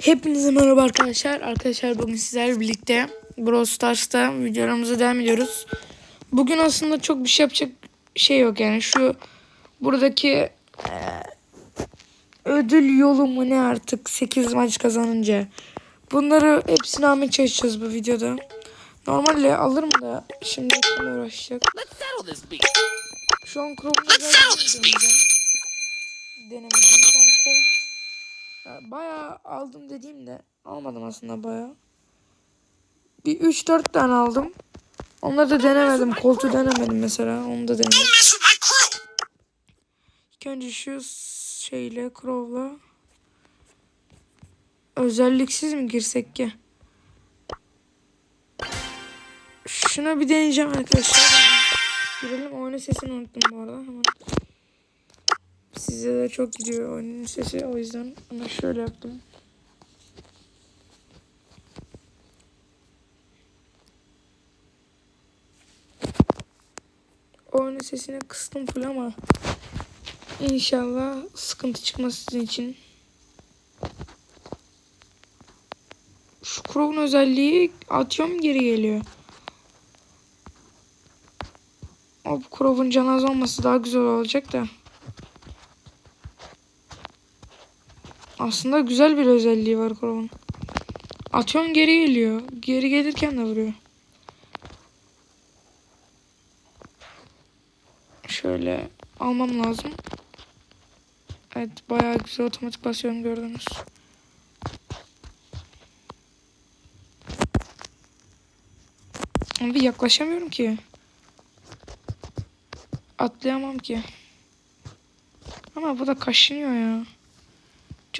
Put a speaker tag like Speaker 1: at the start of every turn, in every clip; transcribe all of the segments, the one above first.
Speaker 1: Hepinize merhaba arkadaşlar. Arkadaşlar bugün sizlerle birlikte Brawl Stars'ta videolarımıza devam ediyoruz. Bugün aslında çok bir şey yapacak şey yok yani şu buradaki ödül yolu mu ne artık 8 maç kazanınca. Bunları hepsini almaya çalışacağız bu videoda. Normalde alırım da şimdi hepsine uğraşacak. Şu an Chrome'da. Denemedim. Şu an Colt ya bayağı aldım dediğimde almadım aslında bayağı. Bir 3-4 tane aldım. Onları da denemedim. Colt'u denemedim mesela. Onu da denemedim. İlk önce şu şeyle Crow'la özelliksiz mi girsek ki? Şuna bir deneyeceğim arkadaşlar. Girelim. Oyunun sesini unuttum bu arada. Hemen. Size de çok gidiyor oyunun sesi. O yüzden ama şöyle yaptım. Oyunun sesini kıstım full ama İnşallah sıkıntı çıkmaz sizin için. Şu Crow'un özelliği atıyorum geri geliyor. O Crow'un canı az olması daha güzel olacak da. Aslında güzel bir özelliği var Crow'un. Atıyorum geri geliyor. Geri gelirken de vuruyor. Şöyle almam lazım. Evet bayağı güzel otomatik basıyorum gördünüz. Abi yaklaşamıyorum ki. Atlayamam ki. Ama bu da kaşınıyor ya.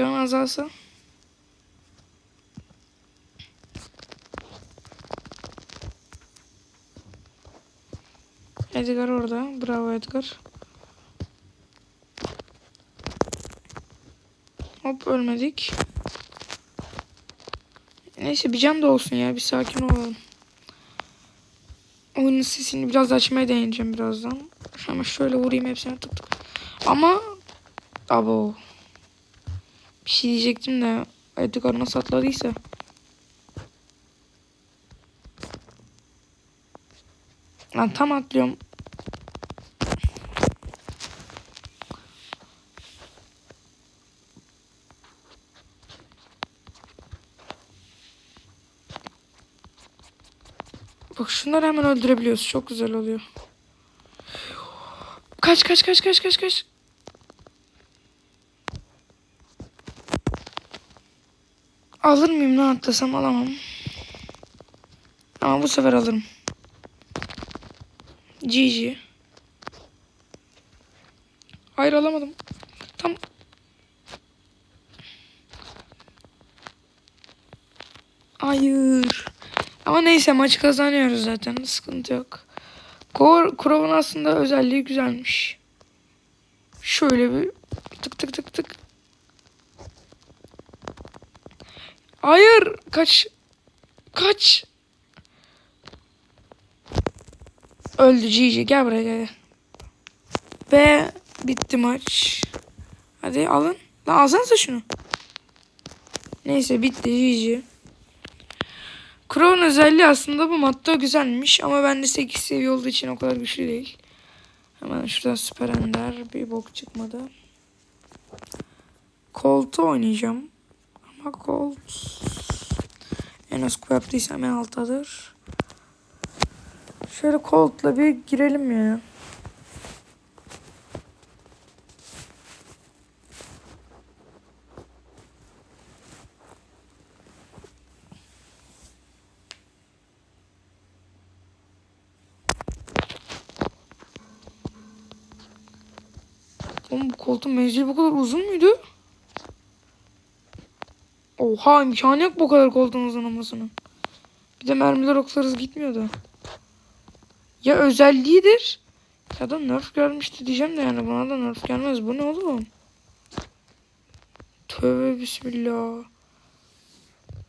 Speaker 1: Can azalsa. Edgar orada. Bravo Edgar. Hop ölmedik. Neyse bir can da olsun ya. Bir sakin olalım. Oyunun sesini biraz açmaya deneyeceğim birazdan. Ama şöyle vurayım hepsine tık tık. Ama abo. Bir şey diyecektim de Edgar nasıl atladıysa. Lan tam atlıyorum. Bak şunları hemen öldürebiliyoruz. Çok güzel oluyor. Kaç kaç kaç kaç kaç kaç. Alır mıyım lan atlasam alamam. Ama bu sefer alırım. GG. Hayır alamadım. Tam. Hayır. Ama neyse maçı kazanıyoruz zaten. Sıkıntı yok. Kor Crow'un aslında özelliği güzelmiş. Şöyle bir tık tık tık tık. Hayır. Kaç. Kaç. Öldü GG. Gel buraya gel. Ve bitti maç. Hadi alın. Lan alsanıza şunu. Neyse bitti GG. Crow'un özelliği aslında bu modda güzelmiş ama bende 8 seviye olduğu için o kadar güçlü değil. Hemen şuradan süper ender bir bok çıkmadı. Colt'u oynayacağım. Colt en az yaptıysam en alttadır. Şöyle Colt'la bir girelim ya. Oğlum bu koltuğun menzili bu kadar uzun muydu? Oha imkanı yok bu kadar koltuğun uzun olmasının. Bir de mermiler o kadar hızlı gitmiyordu. Ya özelliğidir ya da nerf gelmişti diyeceğim de yani buna da nerf gelmez. Bu ne oğlum? Tövbe bismillah.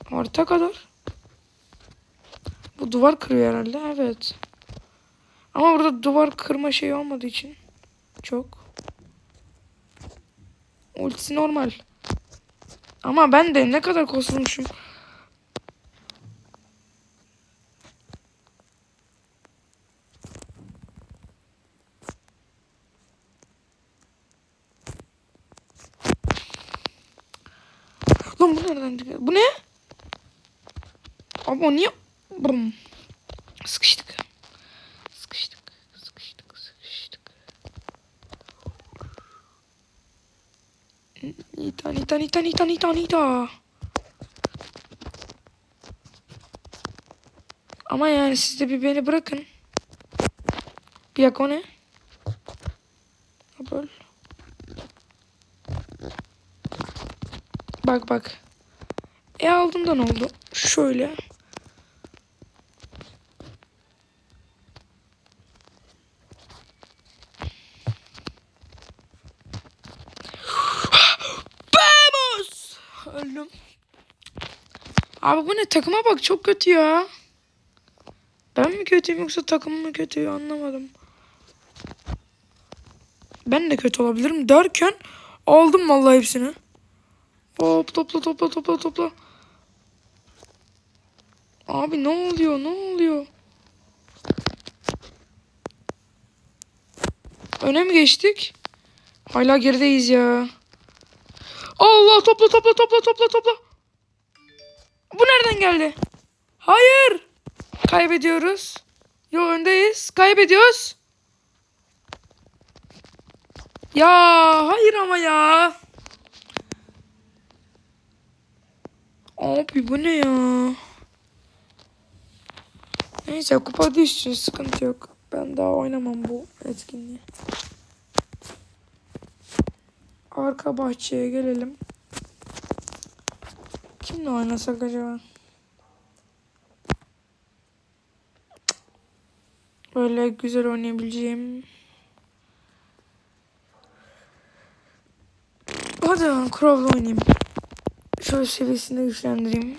Speaker 1: Harita kadar. Bu duvar kırıyor herhalde. Evet. Ama burada duvar kırma şeyi olmadığı için çok. Ultisi normal. Ama ben de ne kadar kosmuşum. Lan bu nereden çıktı? Bu ne? Abi o niye? Brum. Sıkıştık. Nita, Nita, Nita, Nita, Nita, Nita. Ama yani siz de bir beni bırakın. Bir dakika o ne? Bak bak. E aldığımda ne oldu? Şöyle. Vamos! Öldüm. Abi bu ne? Takıma bak çok kötü ya. Ben mi kötüyüm yoksa takım mı kötü anlamadım. Ben de kötü olabilirim derken aldım vallahi hepsini. Hop topla topla topla topla. Abi ne oluyor ne oluyor? Öne mi geçtik? Hala gerideyiz ya. Allah topla topla topla topla topla. Bu nereden geldi? Hayır. Kaybediyoruz. Yo öndeyiz. Kaybediyoruz. Ya hayır ama ya. Abi bu ne ya? Neyse kupa düşsün sıkıntı yok. Ben daha oynamam bu etkinliği. Arka bahçeye gelelim. Kimle oynasak acaba? Böyle güzel oynayabileceğim. Hadi lan Crow'la oynayayım. Şöyle seviyesini güçlendireyim.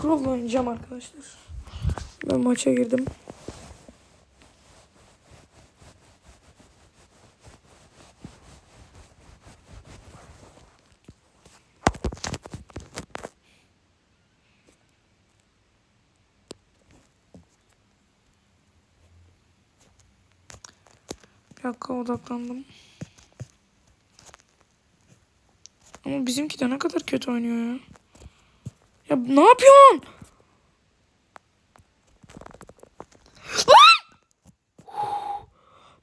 Speaker 1: Crow'la oynayacağım arkadaşlar. Ben maça girdim. Bir dakika odaklandım. Ama bizimki de ne kadar kötü oynuyor ya. Ya ne yapıyorsun?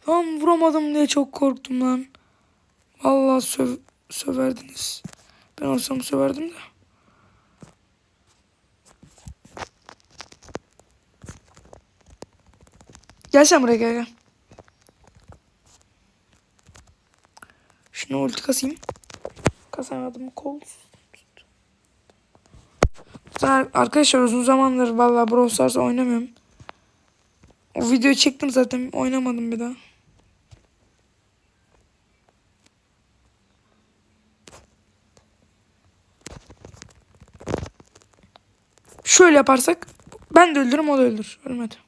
Speaker 1: Lan! Vuramadım diye çok korktum lan. Vallahi söv söverdiniz. Ben olsam söverdim de. Gel sen buraya gel gel. Şunu ulti kasayım. Kasamadım kol. Arkadaşlar uzun zamandır vallahi Brawl Stars oynamıyorum. O videoyu çektim zaten oynamadım bir daha. Şöyle yaparsak ben de öldürürüm o da öldür. Ölmedi.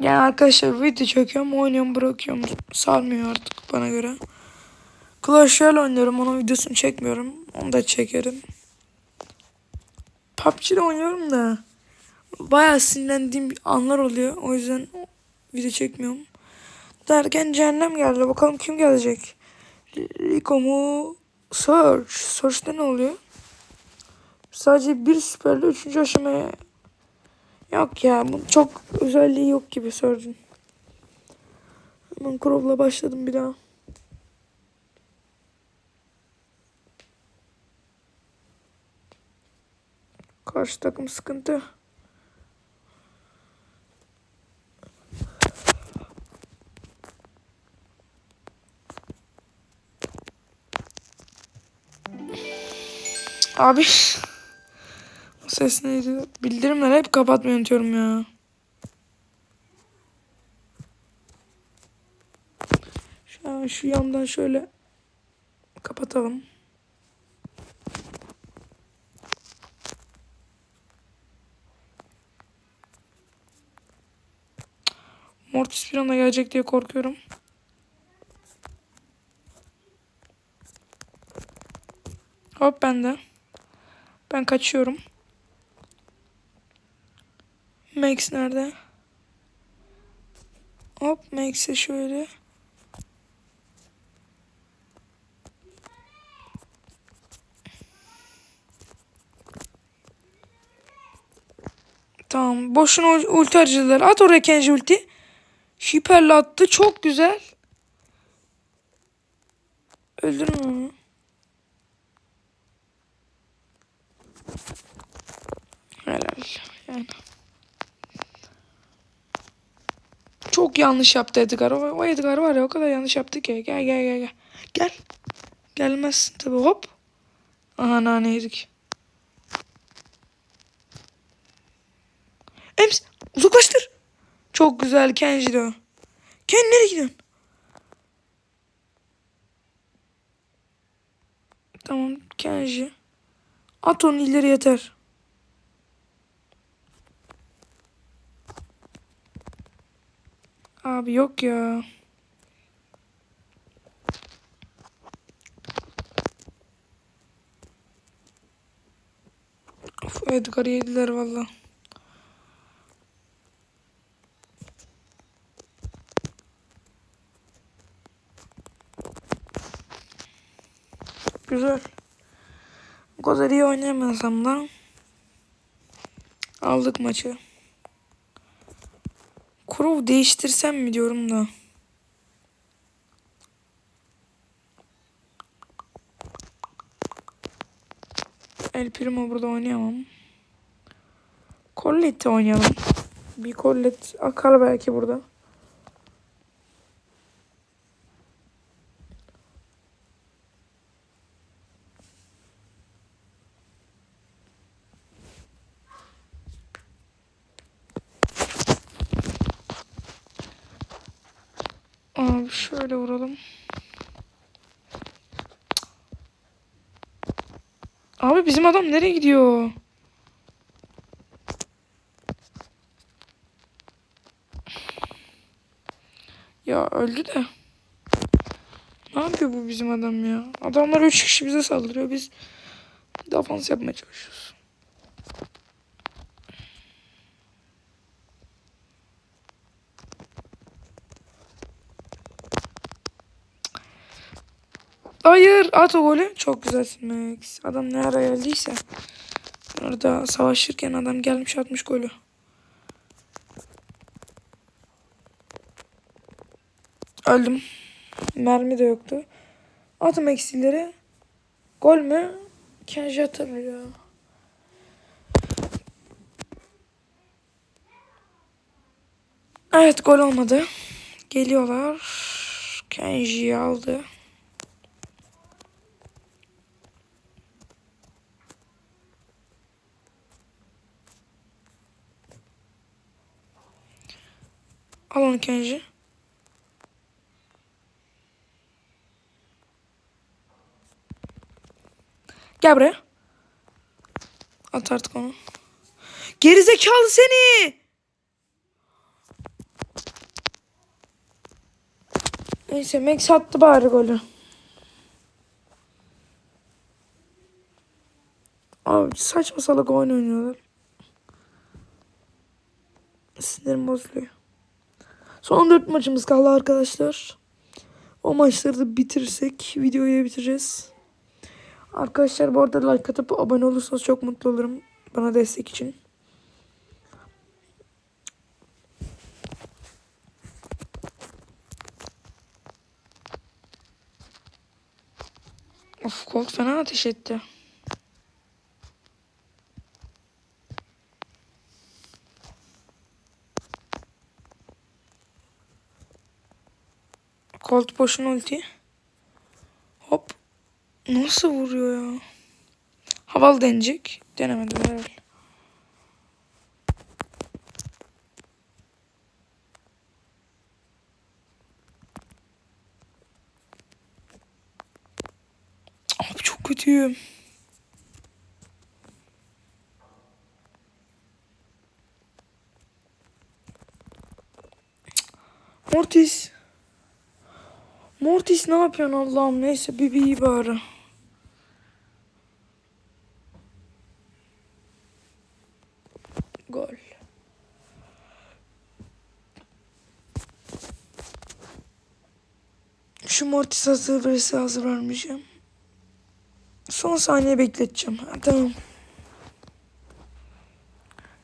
Speaker 1: Yani arkadaşlar video çekiyorum oynuyorum bırakıyorum. Sarmıyor artık bana göre. Clash Royale oynuyorum onun videosunu çekmiyorum. Onu da çekerim. PUBG'de oynuyorum da bayağı sinirlendiğim anlar oluyor. O yüzden video çekmiyorum. Derken cehennem geldi. Bakalım kim gelecek? Rico mu? Search. Search'te ne oluyor? Sadece bir süperli üçüncü aşamaya Yok ya bu çok özelliği yok gibi Search'ün. Hemen Crow'la başladım bir daha. Karşı takım sıkıntı. Abi. Ses neydi? Bildirimleri hep kapatmayı unutuyorum ya. Şu an şu yandan şöyle kapatalım. Mortis bir anda gelecek diye korkuyorum. Hop ben de. Ben kaçıyorum. Max nerede? Hop Max'e şöyle. Tamam. Boşuna ul- ulti harcadılar. At oraya Kenji ulti. Hiperle attı. Çok güzel. Öldürün onu. Helal. Yani. Çok yanlış yaptı Edgar. O, o Edgar var ya o kadar yanlış yaptı ki. Gel gel gel gel. Gel. Gelmezsin tabi hop. Aha nane yedik. Ems uzaklaştır. Çok güzel Kenji de. Ken nereye gidiyorsun? Tamam Kenji. At onu ileri yeter. Abi yok ya. Of Edgar'ı yediler valla. Güzel. Bu kadar iyi oynayamasam da aldık maçı. Crow değiştirsem mi diyorum da. El Primo burada oynayamam. Collette'de oynayalım. Bir Colette akar belki burada. Abi şöyle vuralım. Abi bizim adam nereye gidiyor? Ya öldü de. Ne yapıyor bu bizim adam ya? Adamlar 3 kişi bize saldırıyor. Biz defans yapmaya çalışıyoruz. Hayır at o golü. Çok güzelsin Max. Adam ne ara geldiyse. Orada savaşırken adam gelmiş atmış golü. Öldüm. Mermi de yoktu. Atım eksileri. Gol mü? Kenji atar ya. Evet gol olmadı. Geliyorlar. Kenji aldı. Al onu Kenji. Gel buraya. At artık onu. Gerizekalı seni. Neyse Max attı bari golü. Abi saçma salak oyun oynuyorlar. Sinirim bozuluyor. Son 4 maçımız kaldı arkadaşlar. O maçları da bitirirsek videoyu bitireceğiz. Arkadaşlar bu arada like atıp abone olursanız çok mutlu olurum. Bana destek için. Of Colt fena ateş etti. Colt boşuna ulti. Hop. Nasıl vuruyor ya? Havalı denecek. Denemedim herhalde. Abi çok kötüyüm. Mortis. Mortis ne yapıyorsun Allah'ım neyse bir bir bari. Gol. Şu Mortis hazır verirse hazır vermeyeceğim. Son saniye bekleteceğim. Ha, tamam.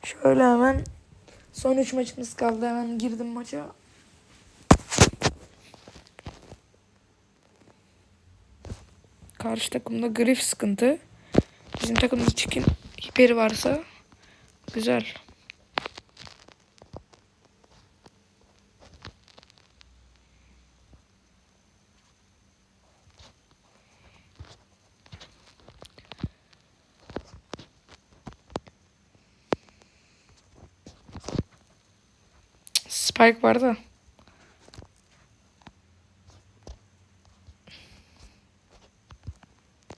Speaker 1: Şöyle hemen son 3 maçımız kaldı. Hemen girdim maça. Karşı takımda Griff sıkıntı. Bizim takımda Chicken hiperi varsa güzel. Spike var da.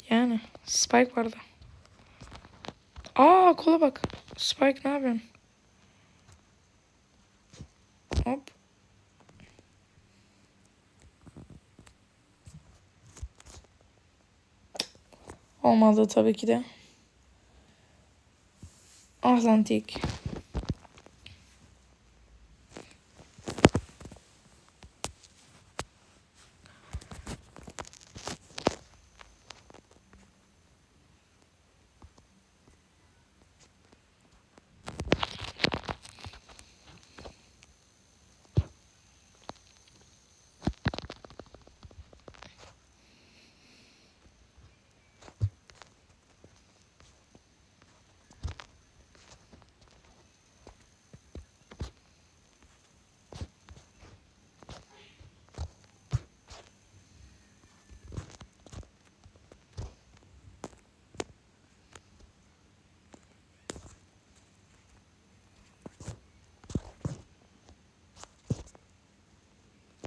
Speaker 1: Yani Spike vardı. Aa kola bak. Spike ne yapıyorsun? Hop. Olmadı tabii ki de. Atlantik.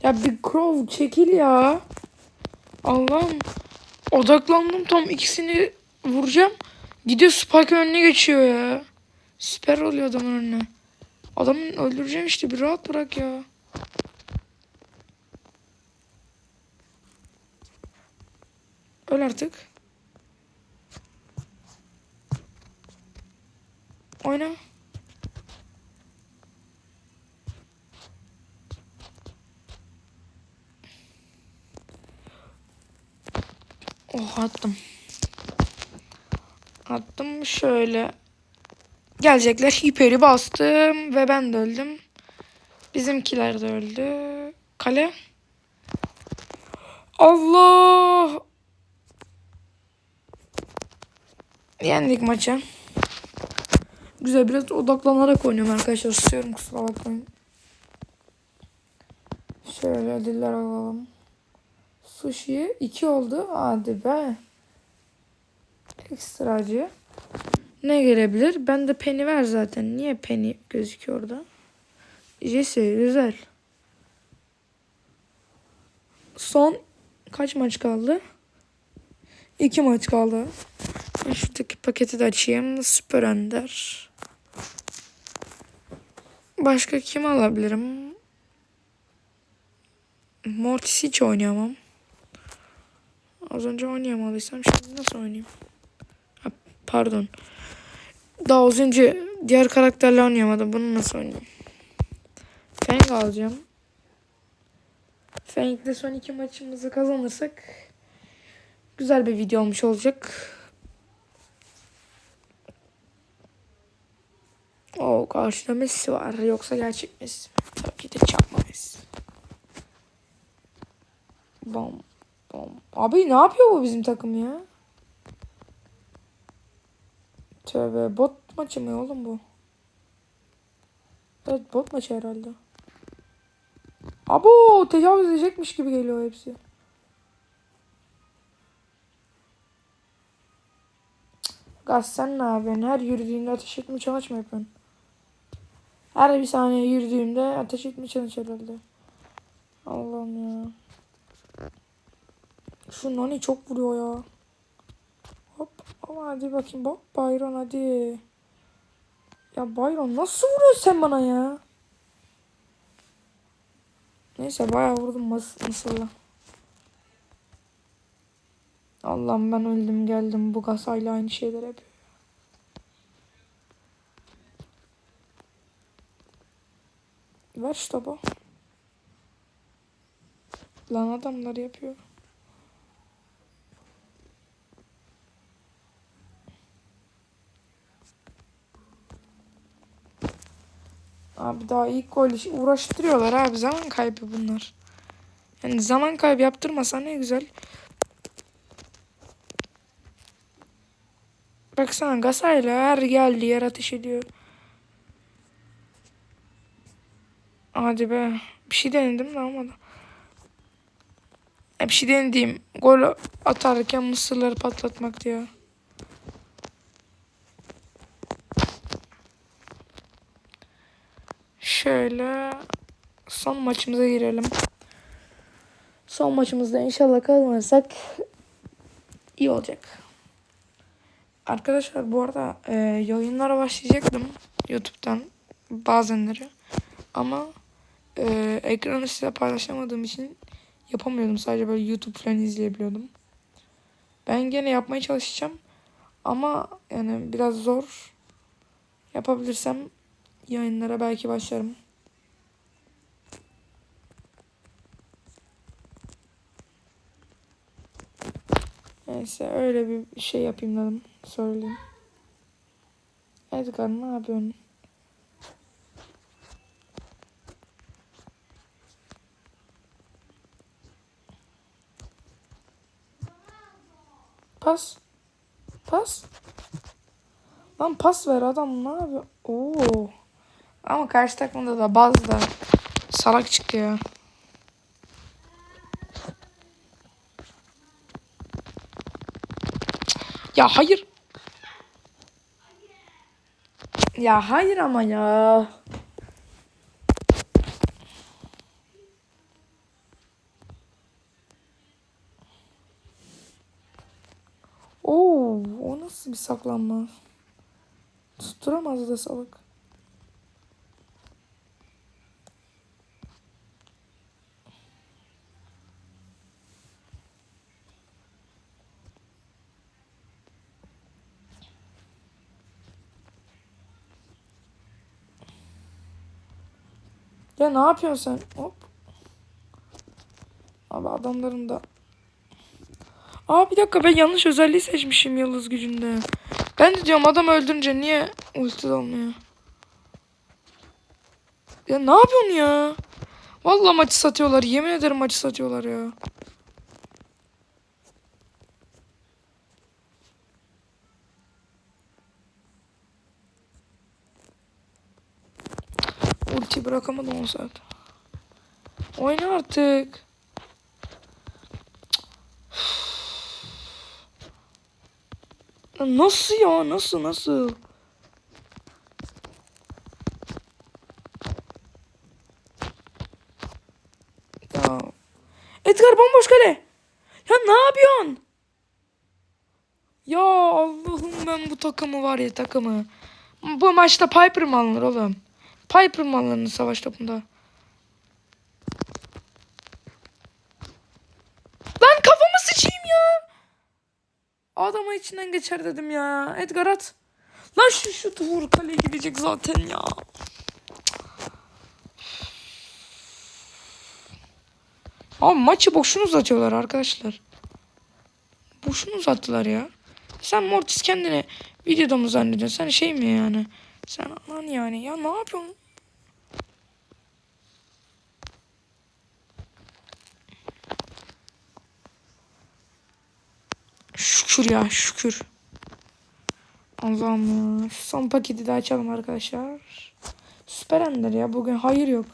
Speaker 1: Ya bir Crow çekil ya. Allah'ım. Odaklandım tam ikisini vuracağım. Gidiyor Spike'ın önüne geçiyor ya. Süper oluyor adamın önüne. Adamın öldüreceğim işte bir rahat bırak ya. Öl artık. Oyna. Oh attım. Attım şöyle. Gelecekler. Hiperi bastım ve ben de öldüm. Bizimkiler de öldü. Kale. Allah. Yendik maçı. Güzel biraz odaklanarak oynuyorum arkadaşlar. Susuyorum kusura bakmayın. Şöyle ödüller alalım. Sushi 2 oldu. Hadi be. Ekstra acı. Ne gelebilir? Ben de Penny ver zaten. Niye Penny gözüküyor orada? Jesse güzel. Son kaç maç kaldı? İki maç kaldı. Ben şuradaki paketi de açayım. Süper Önder. Başka kim alabilirim? Mortis hiç oynayamam. Az önce oynayamadıysam şimdi nasıl oynayayım? Ha, pardon. Daha az önce diğer karakterle oynayamadım. Bunu nasıl oynayayım? Fang alacağım. Fang'de son iki maçımızı kazanırsak güzel bir video olmuş olacak. O karşıda Messi var. Yoksa gerçek Messi? Tabii ki de çakma Messi. Bom. Abi ne yapıyor bu bizim takım ya? Tövbe bot maçı mı oğlum bu? Evet bot maçı herhalde. Abo tecavüz edecekmiş gibi geliyor hepsi. Gaz sen ne yapıyorsun? Her yürüdüğünde ateş etme challenge mı yapıyorsun? Her bir saniye yürüdüğümde ateş etme challenge herhalde. Allah'ım ya. Şu Nani çok vuruyor ya. Hop. Ama hadi bakayım. Bak Byron hadi. Ya Byron nasıl vuruyorsun sen bana ya? Neyse bayağı vurdum mıs mısırla. Allah'ım ben öldüm geldim. Bu kasayla aynı şeyler yapıyor. Ver şu topu. Lan adamlar yapıyor. Abi daha ilk gol uğraştırıyorlar abi zaman kaybı bunlar. Yani zaman kaybı yaptırmasa ne güzel. Baksana Gasayla her geldiği yer ateş ediyor. Hadi be. Bir şey denedim de olmadı. Bir şey denediğim gol atarken mısırları patlatmak diyor. Şöyle son maçımıza girelim. Son maçımızda inşallah kazanırsak iyi olacak. Arkadaşlar bu arada e, yayınlara başlayacaktım YouTube'dan bazenleri. Ama e, ekranı size paylaşamadığım için yapamıyordum. Sadece böyle YouTube falan izleyebiliyordum. Ben gene yapmaya çalışacağım. Ama yani biraz zor. Yapabilirsem yayınlara belki başlarım. Neyse öyle bir şey yapayım dedim. Söyleyeyim. Edgar ne yapıyorsun? Pas. Pas. Lan pas ver adam ne yapıyor? Oo. Ama karşı takımda da bazı da salak çıktı ya. Ya hayır. Ya hayır ama ya. Oo, o nasıl bir saklanma? Tutturamaz da salak. Ya ne yapıyorsun sen? Hop. Abi adamların da... Aa bir dakika ben yanlış özelliği seçmişim yıldız gücünde. Ben de diyorum adam öldürünce niye ulti olmuyor? Ya ne yapıyorsun ya? Vallahi maçı satıyorlar. Yemin ederim maçı satıyorlar ya. Ulti bırakamadım o saat. Oyna artık. Nasıl ya? Nasıl nasıl? Ya. Edgar bomboş kale. Ya ne yapıyorsun? Ya Allah'ım ben bu takımı var ya takımı. Bu maçta Piper mı alınır oğlum? Piper alınır savaş topunda? Lan kafamı sıçayım ya. Adama içinden geçer dedim ya. Edgar at. Lan şu şutu vur kaleye gidecek zaten ya. Abi maçı boşuna uzatıyorlar arkadaşlar. Boşuna uzattılar ya. Sen Mortis kendini videoda mı zannediyorsun? Sen şey mi yani? Sen anan yani. Ya ne yapıyorsun? Şükür ya şükür. Allah'ım son paketi de açalım arkadaşlar. Süper Ender ya. Bugün hayır yok.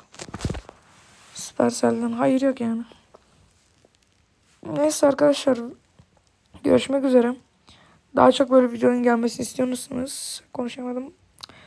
Speaker 1: Supercell'den hayır yok yani. Neyse arkadaşlar. Görüşmek üzere. Daha çok böyle videonun gelmesini istiyor musunuz? Konuşamadım.